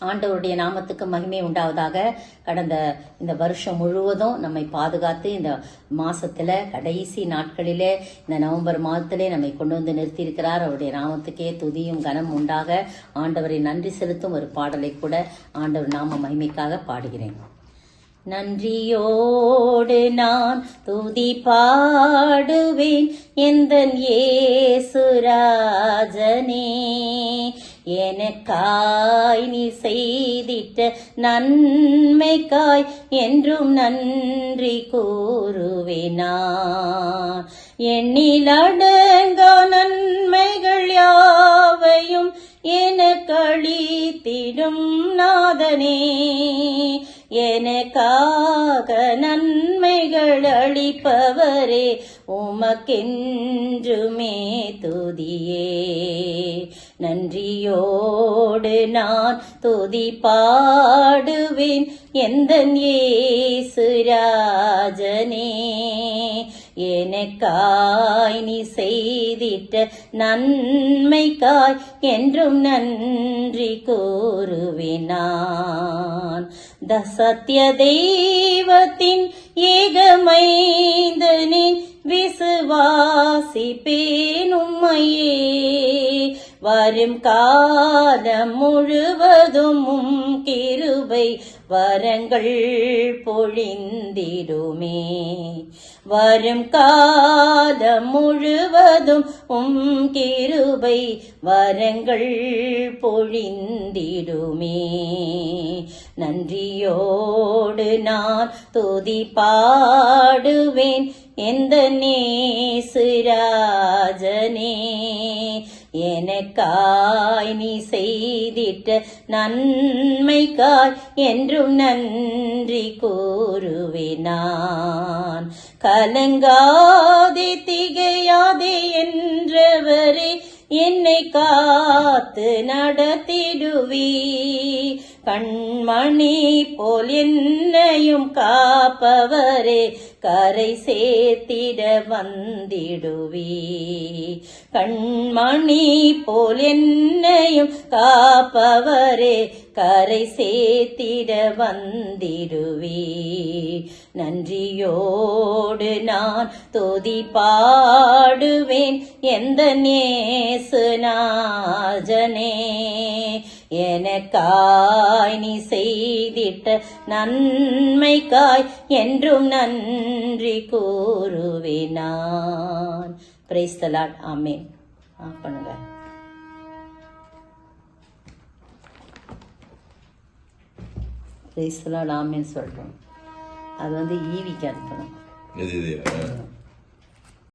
ஆண்டவருடைய நாமத்துக்கு மகிமை உண்டாவதாக கடந்த இந்த வருஷம் முழுவதும் நம்மை பாதுகாத்து இந்த மாசத்துல கடைசி நாட்களிலே இந்த நவம்பர் மாதத்திலே நம்மை கொண்டு வந்து நிறுத்தியிருக்கிறார். அவருடைய நாமத்துக்கே துதியும் கனம் உண்டாக ஆண்டவரை நன்றி செலுத்தும் ஒரு பாடலை கூட ஆண்டவர் நாம மகிமைக்காக பாடுகிறேன். நன்றியோடு நான் துதி பாடுவேன் எந்த ஏசுராஜனே. எனக்காய் நீ செய்திட்ட நன்மைக்காய் என்றும் நன்றி கூறுவேனா எண்ணிலடங்கா நன்மைகள் யாவையும் எனக்களித்திடும் நாதனே. எனக்காக நன்மைகள் அளிப்பவரே உமக்கென்றுமே துதியே. நன்றியோடு நான் துதி பாடுவேன். எந்த ஏசுராஜனே எனக்காய் நீ செய்திட்ட நன்மைக்காய் என்றும் நன்றி கூறுவினான் தசத்திய தெய்வத்தின் ஏகமை வாசிப்பேன் உம்மையே. வரும் காலம் முழுவதும் கிருபை வரங்கள் பொழிந்திருமே வரும் காலம் முழுவதும் உம் கிருபை வரங்கள் பொழிந்திடுமே. நன்றியோடு நான் துதி பாடுவேன். எந்த நேசுராஜனே எனக்காய் நீ செய்திட்ட நன்மைக்காய் என்று என்றும் நன்றி கூறுவினான். கலங்காதே திகையாதே என்றவரே என்னை கா காத்து நடத்திடுவி கண்மணி போல் என்னையும் காப்பவரே கரை சேர்த்திட வந்திடுவி கண்மணி போல் என்னையும் காப்பவரே கரை சேர்த்திட வந்திடுவி நன்றியோடு நான் துதி பாடுவேன். எந்த நேசுநாஜனே எனக்காய் நீ செய்திட்ட நன்மைக்காய் என்றும் நன்றி கூறுவேன் நான் பிரைஸ்தலாட் ஆமே பண்ணுங்க. பிரைஸ்தலாட் ஆமேன்னு சொல்கிறோம் அது வந்து ஈவிக்கு அர்த்தம். இது